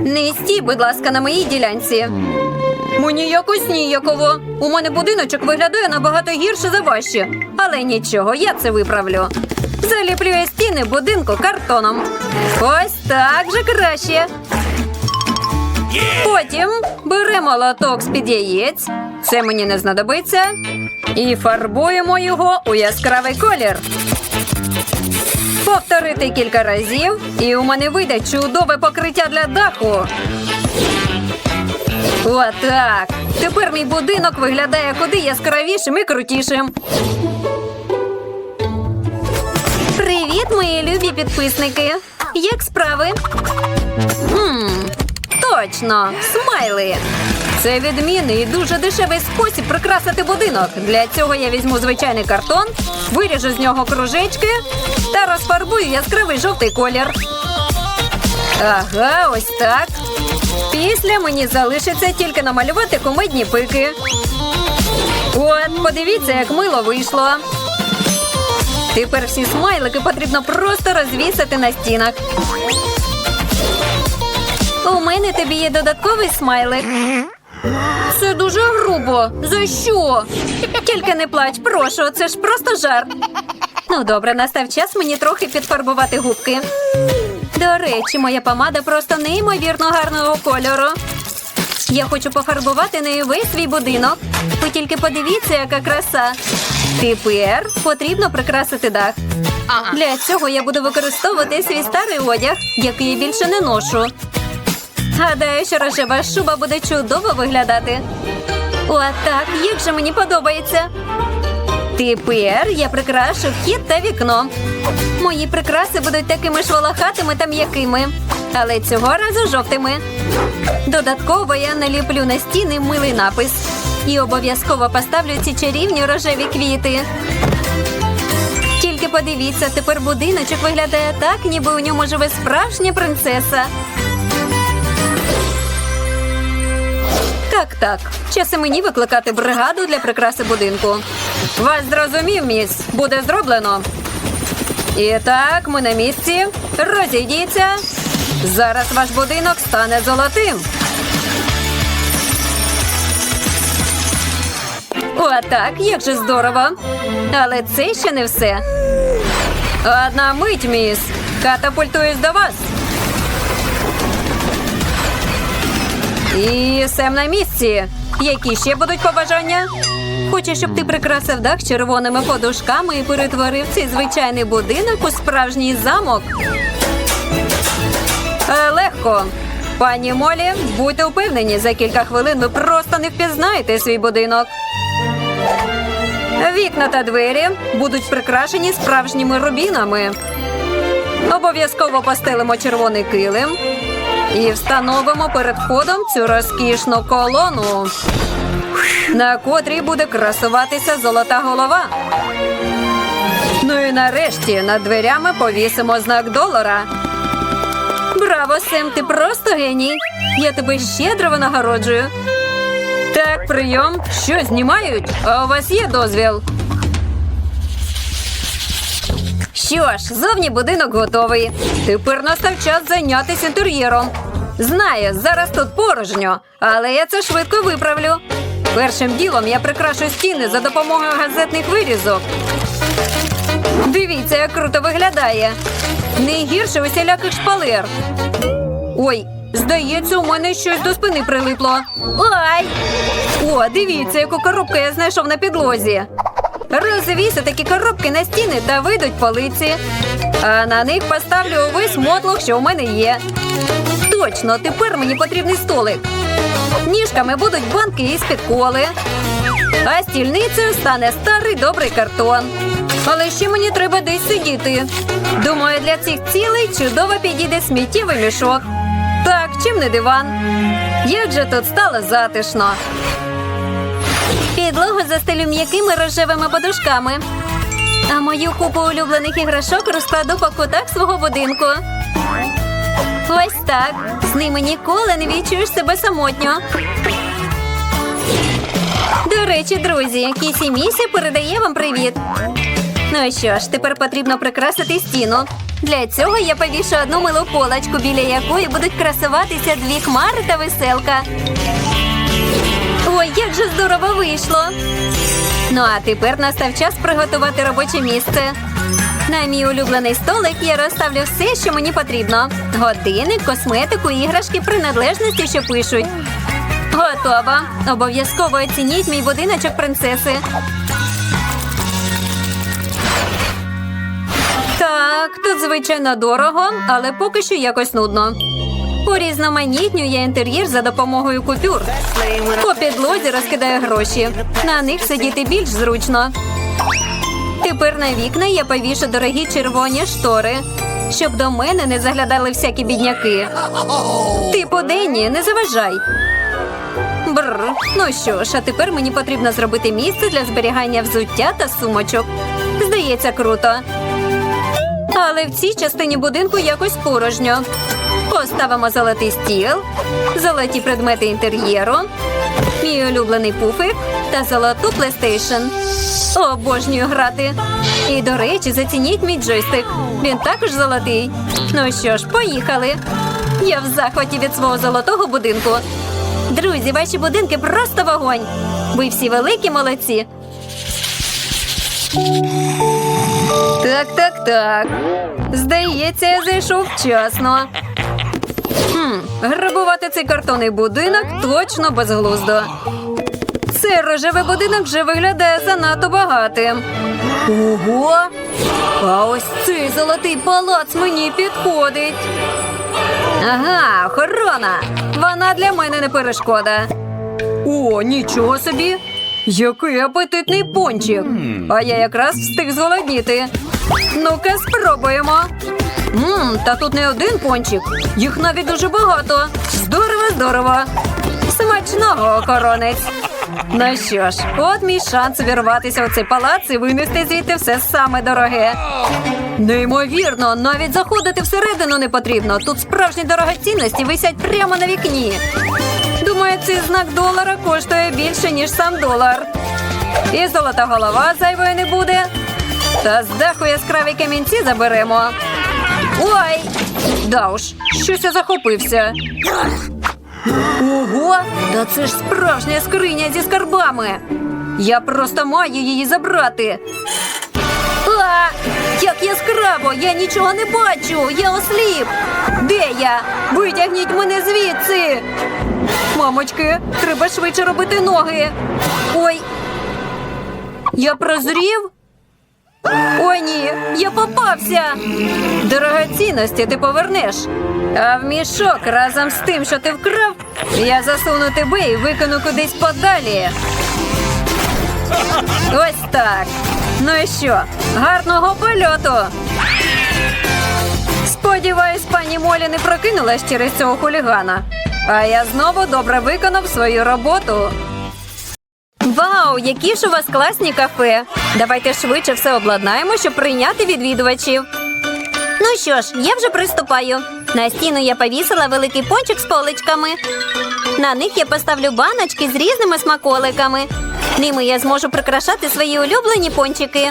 Не стій, будь ласка, на моїй ділянці. Мені якось ніяково. У мене будиночок виглядає набагато гірше за ваші. Але нічого, я це виправлю. Заліплю я стіни будинку картоном. Ось так же краще. Потім беремо лоток з-під яєць. Це мені не знадобиться. І фарбуємо його у яскравий колір. Повторити кілька разів, і у мене вийде чудове покриття для даху. Отак. Тепер мій будинок виглядає куди яскравішим і крутішим. Привіт, мої любі підписники! Як справи? Хм, точно, смайли. Це відмінний і дуже дешевий спосіб прикрасити будинок. Для цього я візьму звичайний картон, виріжу з нього кружечки та розфарбую яскравий жовтий колір. Ага, ось так. Після мені залишиться тільки намалювати кумедні пики. От, подивіться, як мило вийшло. Тепер всі смайлики потрібно просто розвісити на стінах. У мене тобі є додатковий смайлик. Це дуже грубо. За що? Тільки не плач, прошу, це ж просто жарт. Ну, добре, настав час мені трохи підфарбувати губки. До речі, моя помада просто неймовірно гарного кольору. Я хочу пофарбувати нею весь свій будинок. Ви тільки подивіться, яка краса. Тепер потрібно прикрасити дах. Для цього я буду використовувати свій старий одяг, який я більше не ношу. Гадаю, що рожева шуба буде чудово виглядати. Отак, як же мені подобається. Тепер я прикрашу вхід та вікно. Мої прикраси будуть такими ж волохатими та м'якими, але цього разу жовтими. Додатково я наліплю на стіни милий напис і обов'язково поставлю ці чарівні рожеві квіти. Тільки подивіться, тепер будиночок виглядає так, ніби у ньому живе справжня принцеса. Так, так. Час і мені викликати бригаду для прикраси будинку. Вас зрозумів, міс. Буде зроблено. І так, ми на місці. Розійдіться. Зараз ваш будинок стане золотим. Отак, як же здорово. Але це ще не все. Одна мить, міс. Катапультуюсь до вас. І Сем на місці. Які ще будуть побажання? Хочу, щоб ти прикрасив дах червоними подушками і перетворив цей звичайний будинок у справжній замок. Е, легко. Пані Молі, будьте впевнені, за кілька хвилин ви просто не впізнаєте свій будинок. Вікна та двері будуть прикрашені справжніми рубінами. Обов'язково постелимо червоний килим і встановимо перед входом цю розкішну колону, на котрій буде красуватися золота голова. Ну і нарешті над дверями повісимо знак долара. Браво, Сем, ти просто геній. Я тебе щедро винагороджую. Так, прийом. Що знімають? А у вас є дозвіл? Що ж, зовні будинок готовий. Тепер настав час зайнятися інтер'єром. Знаю, зараз тут порожньо, але я це швидко виправлю. Першим ділом я прикрашу стіни за допомогою газетних вирізок. Дивіться, як круто виглядає. Не гірше усіляких шпалер. Ой, здається, у мене щось до спини прилипло. Ай! О, дивіться, яку коробку я знайшов на підлозі. Розвісю такі коробки на стіни та вийдуть полиці. А на них поставлю увесь мотлох, що у мене є. Точно, тепер мені потрібний столик. Ніжками будуть банки із-під коли. А стільницею стане старий добрий картон. Але ще мені треба десь сидіти. Думаю, для цих цілей чудово підійде сміттєвий мішок. Так, чим не диван? Як же тут стало затишно. Підлогу застелю м'якими рожевими подушками. А мою купу улюблених іграшок розкладу по кутах свого будинку. Ось так. З ними ніколи не відчуєш себе самотньо. До речі, друзі, Кісі Місі передає вам привіт. Ну що ж, тепер потрібно прикрасити стіну. Для цього я повішу одну милу полочку, біля якої будуть красуватися дві хмари та веселка. Ой, як же здорово вийшло! Ну а тепер настав час приготувати робоче місце. На мій улюблений столик я розставлю все, що мені потрібно: годинник, косметику, іграшки, принадлежності, що пишуть. Готово. Обов'язково оцініть мій будиночок принцеси. Так, тут звичайно дорого, але поки що якось нудно. Урізноманітню я інтер'єр за допомогою купюр. По підлозі розкидаю гроші. На них сидіти більш зручно. Тепер на вікна я повішу дорогі червоні штори, щоб до мене не заглядали всякі бідняки. Типу Денні, не заважай. Бррр. Ну що ж, а тепер мені потрібно зробити місце для зберігання взуття та сумочок. Здається, круто. Але в цій частині будинку якось порожньо. Поставимо золотий стіл, золоті предмети інтер'єру, мій улюблений пуфик та золоту PlayStation. Обожнюю грати. І, до речі, зацініть мій джойстик. Він також золотий. Ну що ж, поїхали. Я в захваті від свого золотого будинку. Друзі, ваші будинки просто вогонь. Ви всі великі молодці. Так, так, так. Здається, я зайшов вчасно. Хм, грабувати цей картонний будинок точно безглуздо. Цей рожевий будинок вже виглядає занадто багатим. Ого! А ось цей золотий палац мені підходить. Ага, охорона. Вона для мене не перешкода. О, нічого собі. Який апетитний пончик. А я якраз встиг зголодніти. Ну-ка, спробуємо. Мм, та тут не один пончик. Їх навіть дуже багато. Здорово, здорово. Смачного охоронець. Ну що ж, от мій шанс увірватися у цей палац і винести звідти все саме дороге. Неймовірно, навіть заходити всередину не потрібно. Тут справжні дорогоцінності висять прямо на вікні. Думаю, цей знак долара коштує більше, ніж сам долар. І золота голова зайвою не буде. Та з даху яскраві камінці заберемо. Ой! Да уж, щось я захопився. Ого! Та це ж справжня скриня зі скарбами. Я просто маю її забрати. А, як яскраво! Я нічого не бачу! Я осліп! Де я? Витягніть мене звідси! Мамочки, треба швидше робити ноги. Ой. Я прозрів? Я попався. Дорогоцінності ти повернеш. А в мішок разом з тим, що ти вкрав, я засуну тебе і викину кудись подалі. Ось так. Ну і що? Гарного польоту. Сподіваюсь, пані Молі не прокинулась через цього хулігана. А я знову добре виконав свою роботу. Вау, які ж у вас класні кафе! Давайте швидше все обладнаємо, щоб прийняти відвідувачів. Ну що ж, я вже приступаю. На стіну я повісила великий пончик з поличками. На них я поставлю баночки з різними смаколиками. Ними я зможу прикрашати свої улюблені пончики.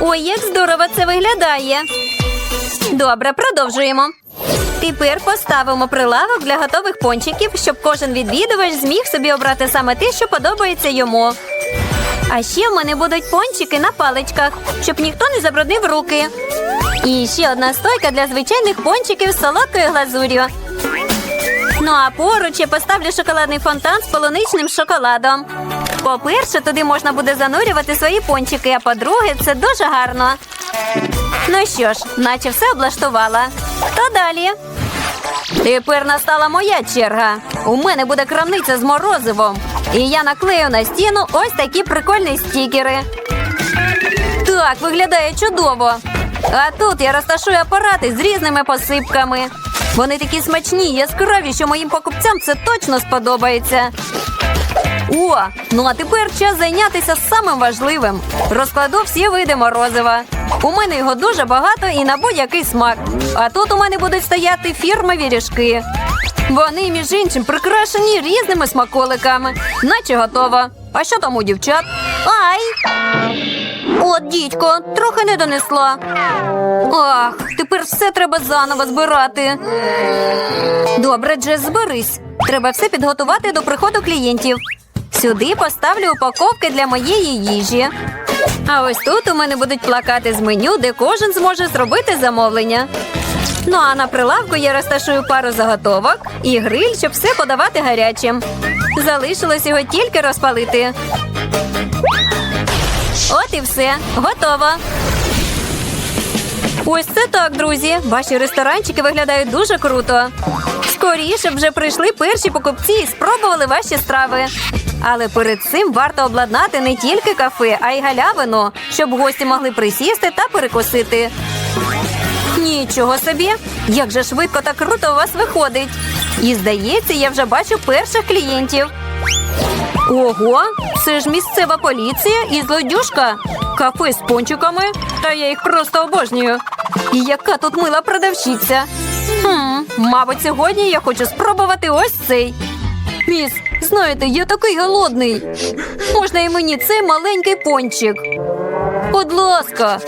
Ой, як здорово це виглядає. Добре, продовжуємо. Тепер поставимо прилавок для готових пончиків, щоб кожен відвідувач зміг собі обрати саме те, що подобається йому. А ще в мене будуть пончики на паличках, щоб ніхто не забруднив руки. І ще одна стойка для звичайних пончиків з солодкою глазур'ю. Ну а поруч я поставлю шоколадний фонтан з полуничним шоколадом. По-перше, туди можна буде занурювати свої пончики, а по-друге, це дуже гарно. Ну що ж, наче все облаштувала. То далі. Тепер настала моя черга. У мене буде крамниця з морозивом. І я наклею на стіну ось такі прикольні стікери. Так, виглядає чудово. А тут я розташую апарати з різними посипками. Вони такі смачні, яскраві, що моїм покупцям це точно сподобається. О, ну а тепер час зайнятися самим важливим. Розкладу всі види морозива. У мене його дуже багато і на будь-який смак. А тут у мене будуть стояти фірмові ріжки. Вони, між іншим, прикрашені різними смаколиками. Наче готово. А що там у дівчат? Ай! От, дідько, трохи не донесла. Ах, тепер все треба заново збирати. Добре, Джес, зберись. Треба все підготувати до приходу клієнтів. Сюди поставлю упаковки для моєї їжі. А ось тут у мене будуть плакати з меню, де кожен зможе зробити замовлення. Ну а на прилавку я розташую пару заготовок і гриль, щоб все подавати гарячим. Залишилось його тільки розпалити. От і все, готово. Ось це так, друзі. Ваші ресторанчики виглядають дуже круто. Скоріше вже прийшли перші покупці і спробували ваші страви. Але перед цим варто обладнати не тільки кафе, а й галявину, щоб гості могли присісти та перекусити. Нічого собі, як же швидко та круто у вас виходить. І здається, я вже бачу перших клієнтів. Ого, це ж місцева поліція і злодюжка. Кафе з пончиками. Та я їх просто обожнюю. І яка тут мила продавщиця. Хм, мабуть, сьогодні я хочу спробувати ось цей. Міс, знаєте, я такий голодний. Можна і мені цей маленький пончик. Будь ласка,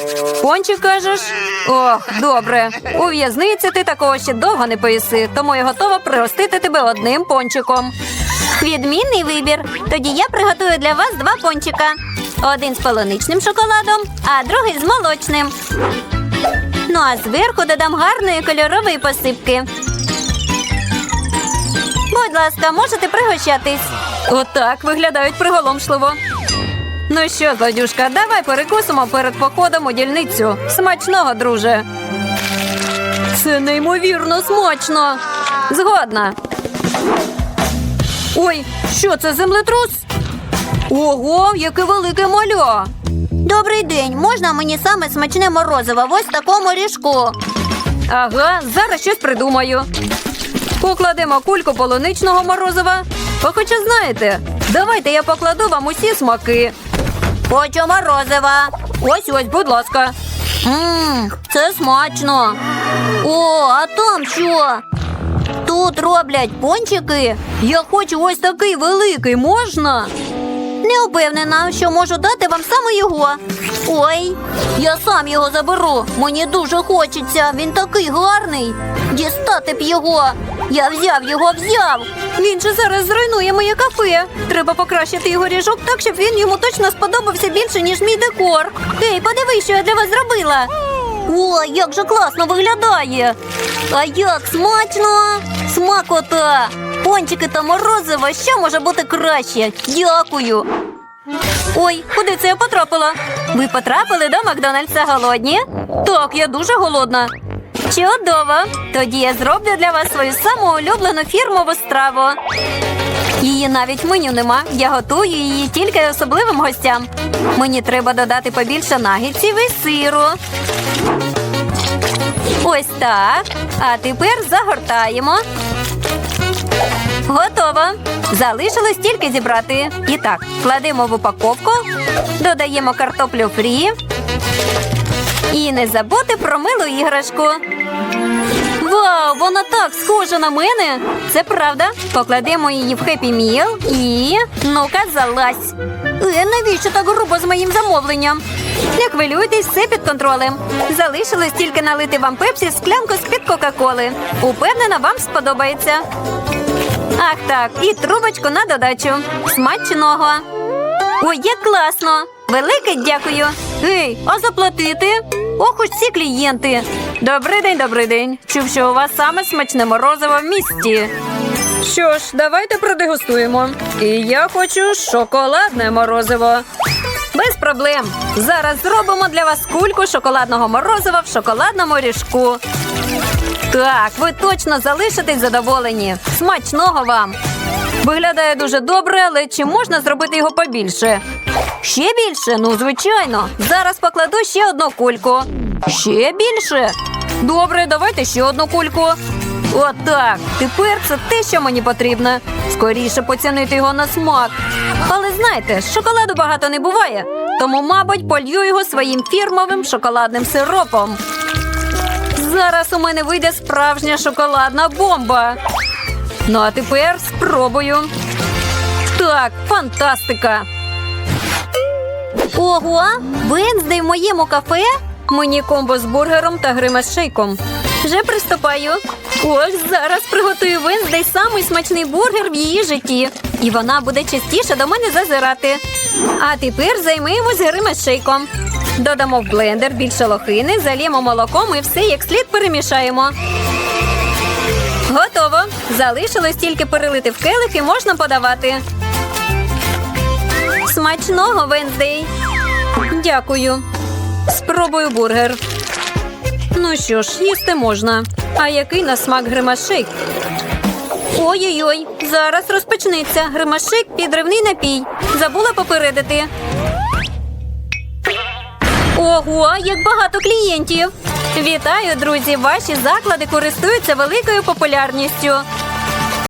пончик кажеш? Ох, добре. У в'язниці ти такого ще довго не поїси, тому я готова пригостити тебе одним пончиком. Відмінний вибір. Тоді я приготую для вас два пончика: один з полуничним шоколадом, а другий з молочним. Ну а зверху додам гарної кольорової посипки. Будь ласка, можете пригощатись. Отак виглядають приголомшливо. Ну що, злодюшка, давай перекусимо перед походом у дільницю. Смачного, друже. Це неймовірно смачно. Згодна. Ой, що це землетрус? Ого, яке велике маля. Добрий день. Можна мені саме смачне морозиво в ось такому ріжку? Ага, зараз щось придумаю. Покладемо кульку полуничного морозива. А хоча знаєте, давайте я покладу вам усі смаки. Хочу морозива. Ось ось, будь ласка. Ммм, це смачно. О, а там що? Тут роблять пончики. Я хочу ось такий великий, можна? Не впевнена, що можу дати вам саме його. Ой, я сам його заберу. Мені дуже хочеться. Він такий гарний. Дістати б його. Я взяв його, взяв. Він же зараз зруйнує моє кафе. Треба покращити його ріжок так, щоб він йому точно сподобався більше, ніж мій декор. Ей, подивись, що я для вас зробила. Ой, як же класно виглядає. А як смачно! Смакота! Пончики та морозиво, що може бути краще? Дякую. Ой, куди це я потрапила? Ви потрапили до Макдональдса голодні? Так, я дуже голодна. Чудово! Тоді я зроблю для вас свою саму улюблену фірмову страву. Її навіть меню нема. Я готую її тільки особливим гостям. Мені треба додати побільше нагідців і сиру. Ось так. А тепер загортаємо. Готово. Залишилось тільки зібрати. І так, кладемо в упаковку, додаємо картоплю фрі. І не забути про милу іграшку. Вау, вона так схожа на мене. Це правда. Покладемо її в хеппі міл і. Ну-ка, залазь. Е, навіщо так грубо з моїм замовленням? Не хвилюйтесь, все під контролем. Залишилось тільки налити вам пепсі склянку з-під Кока-Коли. Упевнена, вам сподобається. Ах так, і трубочку на додачу. Смачного. Ой, як класно! Велике дякую. Ей, а заплатити? Ох, уж ці клієнти. Добрий день, добрий день. Чув, що у вас саме смачне морозиво в місті. Що ж, давайте продегустуємо. І я хочу шоколадне морозиво. Без проблем. Зараз зробимо для вас кульку шоколадного морозива в шоколадному ріжку. Так, ви точно залишитесь задоволені. Смачного вам! Виглядає дуже добре, але чи можна зробити його побільше? Ще більше? Ну, звичайно. Зараз покладу ще одну кульку. Ще більше? Добре, давайте ще одну кульку. Отак. Тепер це те, що мені потрібно. Скоріше поцінити його на смак. Але знаєте, шоколаду багато не буває, тому, мабуть, полью його своїм фірмовим шоколадним сиропом. Зараз у мене вийде справжня шоколадна бомба. Ну а тепер спробую. Так, фантастика. Ого, Венздей в моєму кафе? Мені комбо з бургером та грима з шейком. Вже приступаю. Ось зараз приготую Венздей самий смачний бургер в її житті. І вона буде частіше до мене зазирати. А тепер займемось грима з шейком. Додамо в блендер більше лохини, заліємо молоком і все як слід перемішаємо. Готово. Залишилось тільки перелити в келих і можна подавати. Смачного, Венздей. Дякую. Спробую бургер. Ну що ж, їсти можна. А який на смак гримашик? Ой-ой-ой, зараз розпочнеться гримашик підривний напій. Забула попередити. Ого, як багато клієнтів! Вітаю, друзі! Ваші заклади користуються великою популярністю.